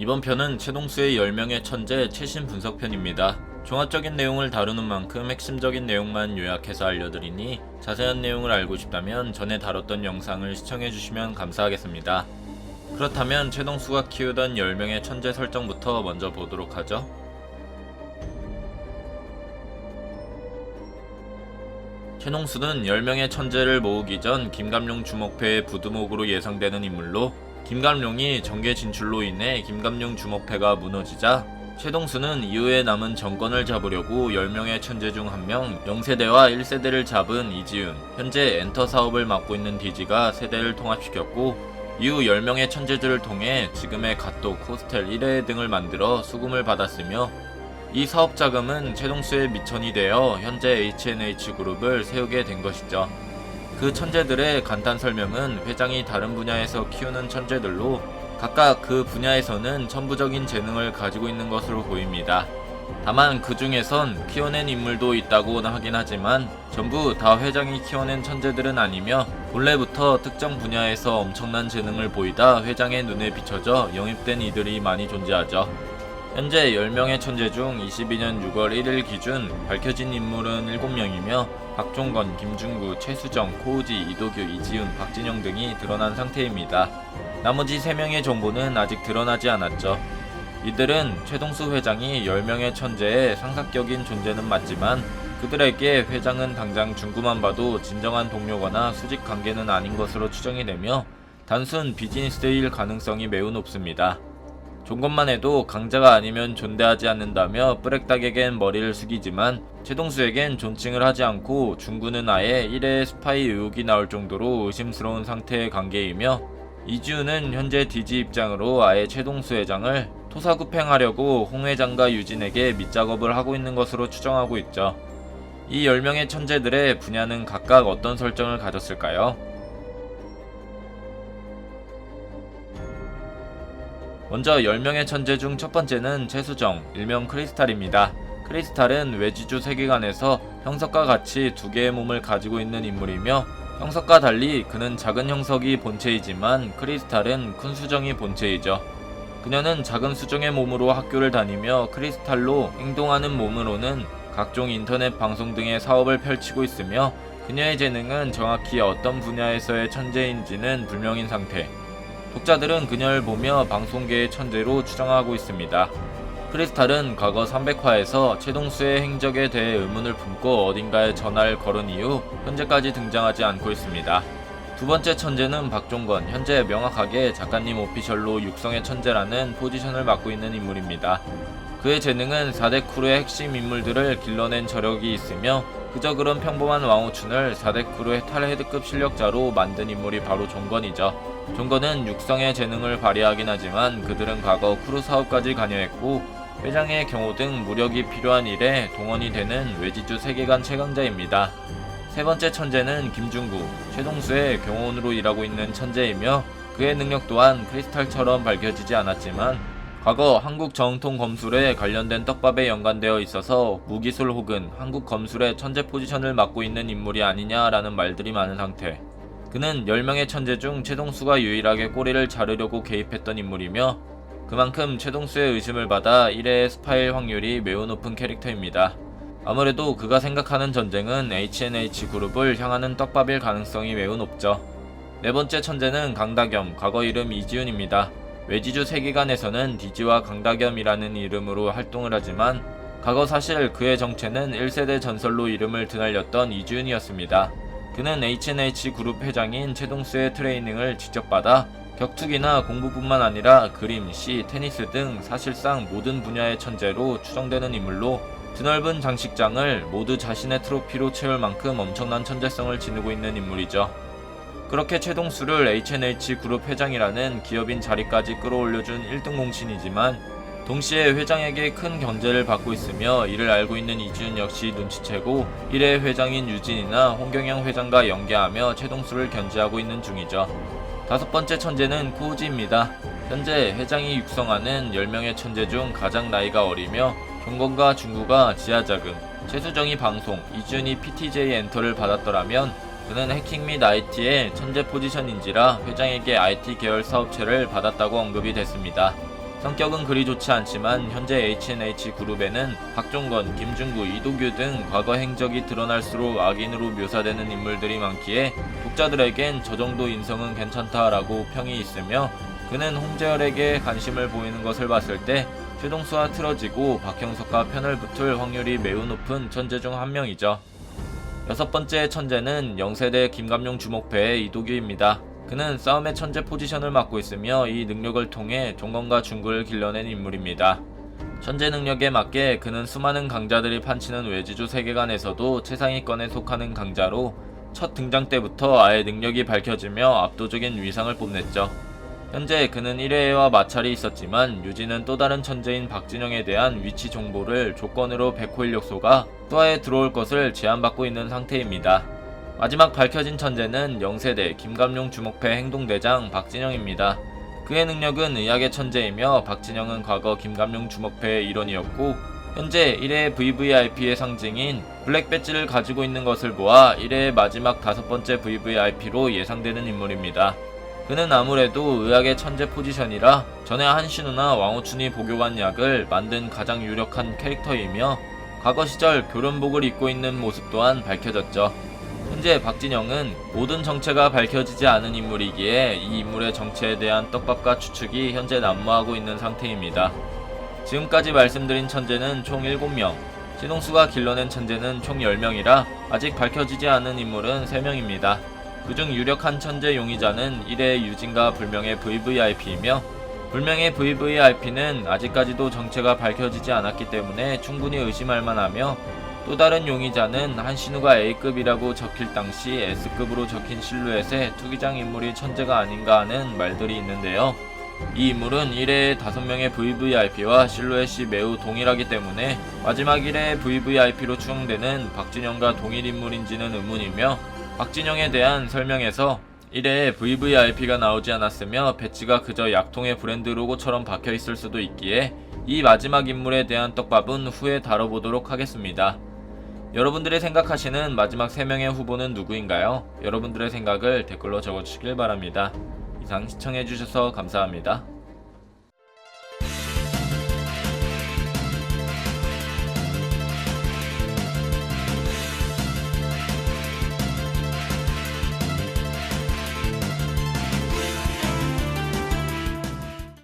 이번 편은 최동수의 10명의 천재 최신 분석편입니다. 종합적인 내용을 다루는 만큼 핵심적인 내용만 요약해서 알려드리니 자세한 내용을 알고 싶다면 전에 다뤘던 영상을 시청해주시면 감사하겠습니다. 그렇다면 최동수가 키우던 10명의 천재 설정부터 먼저 보도록 하죠. 최동수는 10명의 천재를 모으기 전 김감룡 주목패의 부두목으로 예상되는 인물로 김감룡이 정계 진출로 인해 김감룡 주목패가 무너지자 최동수는 이후에 남은 정권을 잡으려고 10명의 천재 중 한 명 0세대와 1세대를 잡은 이지훈 현재 엔터 사업을 맡고 있는 디지가 세대를 통합시켰고 이후 10명의 천재들을 통해 지금의 갓도 코스텔 1회 등을 만들어 수금을 받았으며 이 사업 자금은 최동수의 미천이 되어 현재 H&H 그룹을 세우게 된 것이죠. 그 천재들의 간단 설명은 회장이 다른 분야에서 키우는 천재들로 각각 그 분야에서는 천부적인 재능을 가지고 있는 것으로 보입니다. 다만 그 중에선 키워낸 인물도 있다고 하긴 하지만 전부 다 회장이 키워낸 천재들은 아니며 본래부터 특정 분야에서 엄청난 재능을 보이다 회장의 눈에 비춰져 영입된 이들이 많이 존재하죠. 현재 10명의 천재 중 22년 6월 1일 기준 밝혀진 인물은 7명이며 박종건, 김중구, 최수정, 코우지, 이도규, 이지훈, 박진영 등이 드러난 상태입니다. 나머지 3명의 정보는 아직 드러나지 않았죠. 이들은 최동수 회장이 10명의 천재의 상사격인 존재는 맞지만 그들에게 회장은 당장 중구만 봐도 진정한 동료거나 수직 관계는 아닌 것으로 추정이 되며 단순 비즈니스일 가능성이 매우 높습니다. 종것만 해도 강자가 아니면 존대하지 않는다며 뿌렉닭에겐 머리를 숙이지만 최동수에겐 존칭을 하지 않고 중구는 아예 1회 스파이 의혹이 나올 정도로 의심스러운 상태의 관계이며 이지우는 현재 DG 입장으로 아예 최동수 회장을 토사구팽하려고 홍 회장과 유진에게 밑작업을 하고 있는 것으로 추정하고 있죠. 이 10명의 천재들의 분야는 각각 어떤 설정을 가졌을까요? 먼저 10명의 천재 중 첫 번째는 최수정, 일명 크리스탈입니다. 크리스탈은 외지주 세계관에서 형석과 같이 두 개의 몸을 가지고 있는 인물이며 형석과 달리 그는 작은 형석이 본체이지만 크리스탈은 큰 수정이 본체이죠. 그녀는 작은 수정의 몸으로 학교를 다니며 크리스탈로 행동하는 몸으로는 각종 인터넷 방송 등의 사업을 펼치고 있으며 그녀의 재능은 정확히 어떤 분야에서의 천재인지는 불명인 상태. 독자들은 그녀를 보며 방송계의 천재로 추정하고 있습니다. 크리스탈은 과거 300화에서 최동수의 행적에 대해 의문을 품고 어딘가에 전화를 걸은 이후 현재까지 등장하지 않고 있습니다. 두 번째 천재는 박종건, 현재 명확하게 작가님 오피셜로 육성의 천재라는 포지션을 맡고 있는 인물입니다. 그의 재능은 4대 크루의 핵심 인물들을 길러낸 저력이 있으며 그저 그런 평범한 왕호춘을 4대 크루 해탈 헤드급 실력자로 만든 인물이 바로 종건이죠. 종건은 육성의 재능을 발휘하긴 하지만 그들은 과거 크루 사업까지 관여했고 회장의 경호 등 무력이 필요한 일에 동원이 되는 외지주 세계관 최강자입니다. 세 번째 천재는 김중구, 최동수의 경호원으로 일하고 있는 천재이며 그의 능력 또한 크리스탈처럼 밝혀지지 않았지만 과거 한국 정통 검술에 관련된 떡밥에 연관되어 있어서 무기술 혹은 한국 검술의 천재 포지션을 맡고 있는 인물이 아니냐라는 말들이 많은 상태. 그는 10명의 천재 중 최동수가 유일하게 꼬리를 자르려고 개입했던 인물이며 그만큼 최동수의 의심을 받아 1회의 스파일 확률이 매우 높은 캐릭터입니다. 아무래도 그가 생각하는 전쟁은 H&H 그룹을 향하는 떡밥일 가능성이 매우 높죠. 네 번째 천재는 강다겸, 과거 이름 이지훈입니다. 외지주 세계관에서는 디지와 강다겸이라는 이름으로 활동을 하지만 과거 사실 그의 정체는 1세대 전설로 이름을 드날렸던 이지훈이었습니다. 그는 H&H 그룹 회장인 최동수의 트레이닝을 직접 받아 격투기나 공부뿐만 아니라 그림, 시, 테니스 등 사실상 모든 분야의 천재로 추정되는 인물로 드넓은 장식장을 모두 자신의 트로피로 채울 만큼 엄청난 천재성을 지니고 있는 인물이죠. 그렇게 최동수를 H&H 그룹 회장이라는 기업인 자리까지 끌어올려준 1등 공신이지만 동시에 회장에게 큰 견제를 받고 있으며 이를 알고 있는 이지훈 역시 눈치채고 1회 회장인 유진이나 홍경영 회장과 연계하며 최동수를 견제하고 있는 중이죠. 다섯 번째 천재는 코우지입니다. 현재 회장이 육성하는 10명의 천재 중 가장 나이가 어리며 종건과 중구가 지하자금, 최수정이 방송, 이준이 PTJ 엔터를 받았더라면 그는 해킹 및 IT의 천재 포지션인지라 회장에게 IT 계열 사업체를 받았다고 언급이 됐습니다. 성격은 그리 좋지 않지만 현재 H&H 그룹에는 박종건, 김중구, 이도규 등 과거 행적이 드러날수록 악인으로 묘사되는 인물들이 많기에 독자들에겐 저 정도 인성은 괜찮다라고 평이 있으며 그는 홍재열에게 관심을 보이는 것을 봤을 때 최동수와 틀어지고 박형석과 편을 붙을 확률이 매우 높은 천재 중 한 명이죠. 여섯 번째 천재는 영세대 김감용 주목패의 이도규입니다. 그는 싸움의 천재 포지션을 맡고 있으며 이 능력을 통해 종건과 중구를 길러낸 인물입니다. 천재 능력에 맞게 그는 수많은 강자들이 판치는 외지주 세계관에서도 최상위권에 속하는 강자로 첫 등장 때부터 아예 능력이 밝혀지며 압도적인 위상을 뽐냈죠. 현재 그는 1회와 마찰이 있었지만 유지는 또 다른 천재인 박진영에 대한 위치 정보를 조건으로 백호 인력소가 수하에 들어올 것을 제안받고 있는 상태입니다. 마지막 밝혀진 천재는 영세대 김감용 주목패 행동대장 박진영입니다. 그의 능력은 의학의 천재이며 박진영은 과거 김감용 주목패의 일원이었고 현재 1회 VVIP의 상징인 블랙 배지를 가지고 있는 것을 보아 1회의 마지막 다섯 번째 VVIP로 예상되는 인물입니다. 그는 아무래도 의학의 천재 포지션이라 전에 한신우나 왕우춘이 복용한 약을 만든 가장 유력한 캐릭터이며 과거 시절 교련복을 입고 있는 모습 또한 밝혀졌죠. 현재 박진영은 모든 정체가 밝혀지지 않은 인물이기에 이 인물의 정체에 대한 떡밥과 추측이 현재 난무하고 있는 상태입니다. 지금까지 말씀드린 천재는 총 7명, 신홍수가 길러낸 천재는 총 10명이라 아직 밝혀지지 않은 인물은 3명입니다. 그중 유력한 천재 용의자는 1회 유진과 불명의 VVIP이며 불명의 VVIP는 아직까지도 정체가 밝혀지지 않았기 때문에 충분히 의심할 만하며 또 다른 용의자는 한신우가 A급이라고 적힐 당시 S급으로 적힌 실루엣의 투기장 인물이 천재가 아닌가 하는 말들이 있는데요. 이 인물은 1회의 5명의 VVIP와 실루엣이 매우 동일하기 때문에 마지막 1회의 VVIP로 추정되는 박진영과 동일 인물인지는 의문이며 박진영에 대한 설명에서 1회에 VVIP가 나오지 않았으며 배지가 그저 약통의 브랜드 로고처럼 박혀 있을 수도 있기에 이 마지막 인물에 대한 떡밥은 후에 다뤄보도록 하겠습니다. 여러분들이 생각하시는 마지막 3명의 후보는 누구인가요? 여러분들의 생각을 댓글로 적어주시길 바랍니다. 이상 시청해주셔서 감사합니다.